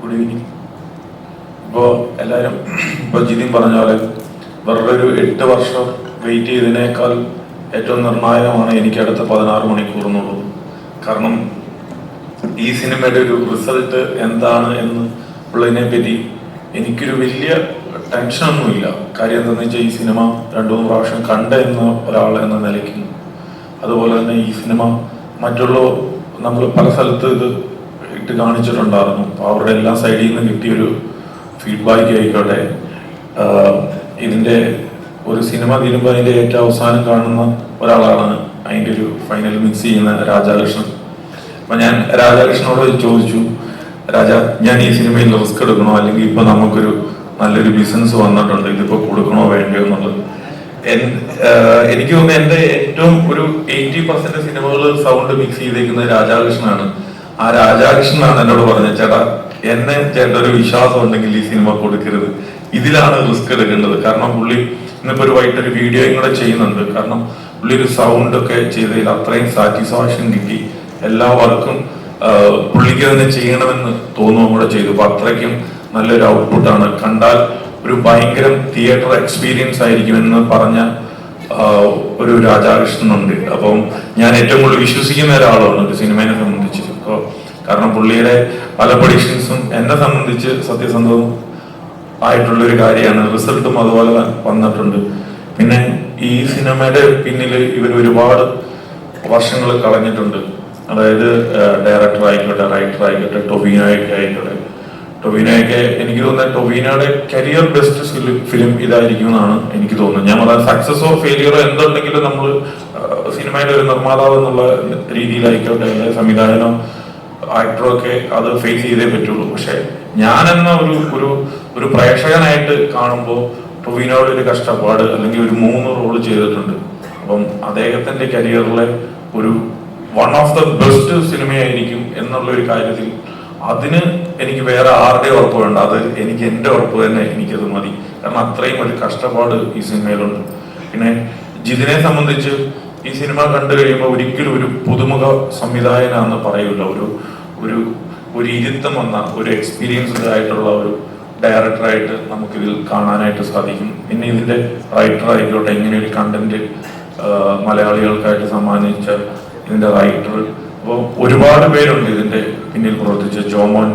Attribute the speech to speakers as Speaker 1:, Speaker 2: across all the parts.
Speaker 1: Good evening ഇപ്പോൾ എല്ലാവരും ഇപ്പോൾ ജിതിൻ പറഞ്ഞ പോലെ വെറുതെ ഒരു എട്ട് വർഷം വെയിറ്റ് ചെയ്തതിനേക്കാൾ ഏറ്റവും നിർണായകമാണ് എനിക്ക് അടുത്ത പതിനാറ് മണിക്കൂർ എന്നുള്ളത്. കാരണം ഈ സിനിമയുടെ ഒരു റിസൾട്ട് എന്താണ് എന്ന് ഉള്ളതിനെ പറ്റി എനിക്കൊരു വലിയ ടെൻഷനൊന്നുമില്ല കാര്യം എന്താണെന്ന് വെച്ചാൽ ഈ സിനിമ രണ്ടു മൂന്ന് പ്രാവശ്യം കണ്ട എന്ന ഒരാൾ എന്ന നിലയ്ക്ക്. അതുപോലെ തന്നെ ഈ സിനിമ മറ്റുള്ള നമ്മൾ പല സ്ഥലത്ത് ഇത് ഇട്ട് കാണിച്ചിട്ടുണ്ടായിരുന്നു. അവരുടെ എല്ലാ സൈഡിൽ നിന്ന് കിട്ടിയൊരു ഫീഡ്ബാക്ക് ആയിക്കോട്ടെ. ഇതിന്റെ ഒരു സിനിമ തീരുമ്പോൾ അതിന്റെ ഏറ്റവും അവസാനം കാണുന്ന ഒരാളാണ് അതിന്റെ ഒരു ഫൈനൽ മിക്സ് ചെയ്യുന്ന രാജാകൃഷ്ണൻ. അപ്പൊ ഞാൻ രാജാകൃഷ്ണനോട് ചോദിച്ചു രാജാ ഞാൻ ഈ സിനിമയിൽ റിസ്ക് എടുക്കണോ? അല്ലെങ്കിൽ ഇപ്പൊ നമുക്കൊരു നല്ലൊരു ബിസിനസ് വന്നിട്ടുണ്ട് ഇതിപ്പോ കൊടുക്കണോ വേണ്ടയോ എന്നുള്ളത്? എനിക്ക് തോന്നുന്നു എന്റെ ഏറ്റവും ഒരു എയ്റ്റി പെർസെന്റ് സിനിമകൾ സൗണ്ട് മിക്സ് ചെയ്തേക്കുന്നത് രാജാകൃഷ്ണനാണ്. ആ രാജാകൃഷ്ണനാണ് എന്നോട് പറഞ്ഞത് ചേട്ടാ എന്നെ ചേട്ടൻ ഒരു വിശ്വാസം ഉണ്ടെങ്കിൽ ഈ സിനിമ കൊടുക്കരുത്. ഇതിലാണ് റിസ്ക് എടുക്കേണ്ടത്. കാരണം പുള്ളി ഇന്നിപ്പോ ഒരു വൈകിട്ട് ഒരു വീഡിയോയും കൂടെ ചെയ്യുന്നുണ്ട്. കാരണം പുള്ളി ഒരു സൗണ്ട് ഒക്കെ ചെയ്തതിൽ അത്രയും സാറ്റിസ്ഫാക്ഷൻ കിട്ടി. എല്ലാ വർക്കും പുള്ളിക്ക് തന്നെ ചെയ്യണമെന്ന് തോന്നുകയും കൂടെ ചെയ്തു. അപ്പൊ അത്രയ്ക്കും നല്ലൊരു ആണ്. കണ്ടാൽ ഒരു ഭയങ്കര തിയേറ്റർ എക്സ്പീരിയൻസ് ആയിരിക്കും എന്ന് പറഞ്ഞ ഒരു രാജാകൃഷ്ണൻ ഉണ്ട് അപ്പം ഞാൻ ഏറ്റവും കൂടുതൽ വിശ്വസിക്കുന്ന ഒരാളാണ് ഒരു സിനിമയെ കാരണം പുള്ളിയുടെ പല പ്രഡിക്ഷൻസും എന്നെ സംബന്ധിച്ച് സത്യസന്ധവും ആയിട്ടുള്ള ഒരു കാര്യമാണ്. റിസൾട്ടും അതുപോലെ വന്നിട്ടുണ്ട്. പിന്നെ ഈ സിനിമയുടെ പിന്നിൽ ഇവർ ഒരുപാട് വർഷങ്ങൾ കളഞ്ഞിട്ടുണ്ട്. അതായത് ഡയറക്ടർ ആയിക്കോട്ടെ റൈറ്റർ ആയിക്കോട്ടെ ടൊബീനോയൊക്കെ ആയിക്കോട്ടെ. ടൊബീനോയൊക്കെ എനിക്ക് തോന്നുന്നത് ടൊബീനോയുടെ കരിയർ ബെസ്റ്റ് ഫിലിം ഇതായിരിക്കും എന്നാണ് എനിക്ക് തോന്നുന്നത്. ഞാൻ പറയാം സക്സസോ ഫെയിലിയറോ എന്തുണ്ടെങ്കിലും നമ്മൾ സിനിമയുടെ ഒരു നിർമ്മാതാവ് എന്നുള്ള രീതിയിലായിക്കോട്ടെ അല്ലെങ്കിൽ സംവിധായകനോ ആക്ടറോ ഒക്കെ അത് ഫേസ് ചെയ്തേ പറ്റുള്ളൂ. പക്ഷെ ഞാനെന്ന ഒരു ഒരു ഒരു പ്രേക്ഷകനായിട്ട് കാണുമ്പോൾ ടൊവിനോയുടെ ഒരു കഷ്ടപ്പാട് അല്ലെങ്കിൽ ഒരു മൂന്ന് റോൾ ചെയ്തിട്ടുണ്ട്. അപ്പം അദ്ദേഹത്തിന്റെ കരിയറിലെ ഒരു വൺ ഓഫ് ദ ബെസ്റ്റ് സിനിമയായിരിക്കും എന്നുള്ള ഒരു കാര്യത്തിൽ അതിന് എനിക്ക് വേറെ ആരുടെ ഉറപ്പ് വേണ്ട അത് എനിക്ക് എന്റെ ഉറപ്പ് തന്നെ എനിക്കത് മതി. കാരണം അത്രയും ഒരു കഷ്ടപ്പാട് ഈ സിനിമയിലുണ്ട്. പിന്നെ ജിതിനെ സംബന്ധിച്ച് ഈ സിനിമ കണ്ടു കഴിയുമ്പോൾ ഒരിക്കലും ഒരു പുതുമുഖ സംവിധായകനാണെന്ന് പറയില്ല ഒരു ഒരു ഒരു ഇരുത്തം വന്ന ഒരു എക്സ്പീരിയൻസ്ഡ് ആയിട്ടുള്ള ഒരു ഡയറക്ടറായിട്ട് നമുക്കിതിൽ കാണാനായിട്ട് സാധിക്കും. പിന്നെ ഇതിന്റെ റൈറ്റർ ആയിക്കോട്ടെ ഇങ്ങനെ ഒരു കണ്ടന്റ് മലയാളികൾക്കായിട്ട് സമ്മാനിച്ച ഇതിന്റെ റൈറ്റർ അപ്പോൾ ഒരുപാട് പേരുണ്ട് ഇതിന്റെ പിന്നിൽ പ്രവർത്തിച്ച. ജോമോൻ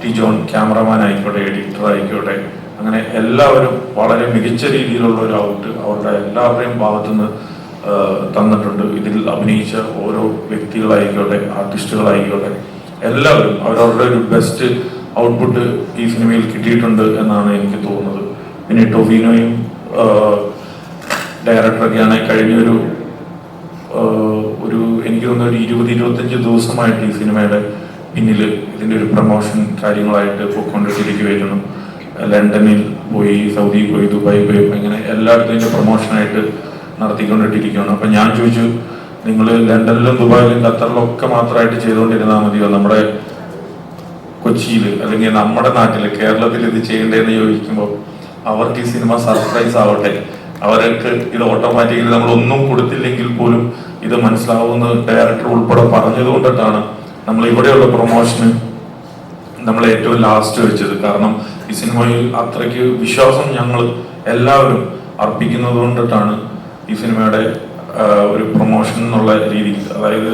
Speaker 1: ടി. ജോൺ ക്യാമറമാൻ ആയിക്കോട്ടെ എഡിറ്റർ ആയിക്കോട്ടെ. അങ്ങനെ എല്ലാവരും വളരെ മികച്ച രീതിയിലുള്ള ഒരു ഔട്ട് അവരുടെ എല്ലാവരുടെയും ഭാഗത്തുനിന്ന് തന്നിട്ടുണ്ട്. ഇതിൽ അഭിനയിച്ച ഓരോ വ്യക്തികളായിക്കോട്ടെ ആർട്ടിസ്റ്റുകളായിക്കോട്ടെ എല്ലാവരും അവരവരുടെ ഒരു ബെസ്റ്റ് ഔട്ട്പുട്ട് ഈ സിനിമയിൽ കിട്ടിയിട്ടുണ്ട് എന്നാണ് എനിക്ക് തോന്നുന്നത്. പിന്നെ ടൊവിനോയും ഡയറക്ടറൊക്കെയാണ് കഴിഞ്ഞൊരു ഒരു എനിക്ക് തോന്നുന്ന ഒരു ഇരുപത് ഇരുപത്തഞ്ച് ദിവസമായിട്ട് ഈ സിനിമയുടെ പിന്നിൽ ഇതിന്റെ ഒരു പ്രൊമോഷൻ കാര്യങ്ങളായിട്ട് പോയിക്കൊണ്ടിരിക്കുകയായിരുന്നു. ലണ്ടനിൽ പോയി സൗദിയിൽ പോയി ദുബായി പോയി അങ്ങനെ എല്ലായിടത്തും ഇതിന്റെ പ്രൊമോഷനായിട്ട് നടത്തിക്കൊണ്ടിട്ടിരിക്കുകയാണ് അപ്പൊ ഞാൻ ചോദിച്ചു നിങ്ങൾ ലണ്ടനിലും ദുബായിലും ഖത്തറിലും ഒക്കെ മാത്രമായിട്ട് ചെയ്തുകൊണ്ടിരുന്നാൽ മതിയോ? നമ്മുടെ കൊച്ചിയിൽ അല്ലെങ്കിൽ നമ്മുടെ നാട്ടിൽ കേരളത്തിൽ ഇത് ചെയ്യണ്ടേന്ന് ചോദിക്കുമ്പോൾ അവർക്ക് ഈ സിനിമ സർപ്രൈസ് ആവട്ടെ. അവർക്ക് ഇത് ഓട്ടോമാറ്റിക്കലി നമ്മൾ ഒന്നും കൊടുത്തില്ലെങ്കിൽ പോലും ഇത് മനസ്സിലാവുന്ന ഡയറക്ടർ ഉൾപ്പെടെ പറഞ്ഞത് കൊണ്ടിട്ടാണ് നമ്മൾ ഇവിടെയുള്ള പ്രൊമോഷന് നമ്മൾ ഏറ്റവും ലാസ്റ്റ് വെച്ചത്. കാരണം ഈ സിനിമയിൽ അത്രയ്ക്ക് വിശ്വാസം ഞങ്ങൾ എല്ലാവരും അർപ്പിക്കുന്നത് കൊണ്ടിട്ടാണ് ഈ സിനിമയുടെ ഒരു പ്രൊമോഷൻ എന്നുള്ള രീതിയിൽ അതായത്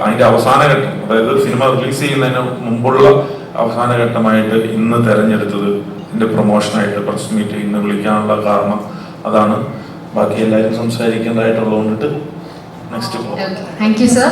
Speaker 1: അതിന്റെ അവസാന ഘട്ടം അതായത് സിനിമ റിലീസ് ചെയ്യുന്നതിന് മുമ്പുള്ള അവസാന ഘട്ടമായിട്ട് ഇന്ന് തെരഞ്ഞെടുത്തത് ഇതിന്റെ പ്രൊമോഷനായിട്ട് പ്രസ് മീറ്റ് ഇന്ന് വിളിക്കാനുള്ള കാരണം അതാണ്. ബാക്കി എല്ലാവരും സംസാരിക്കേണ്ടതായിട്ടുള്ളത് കൊണ്ടിട്ട് നെക്സ്റ്റ്
Speaker 2: താങ്ക് യു സർ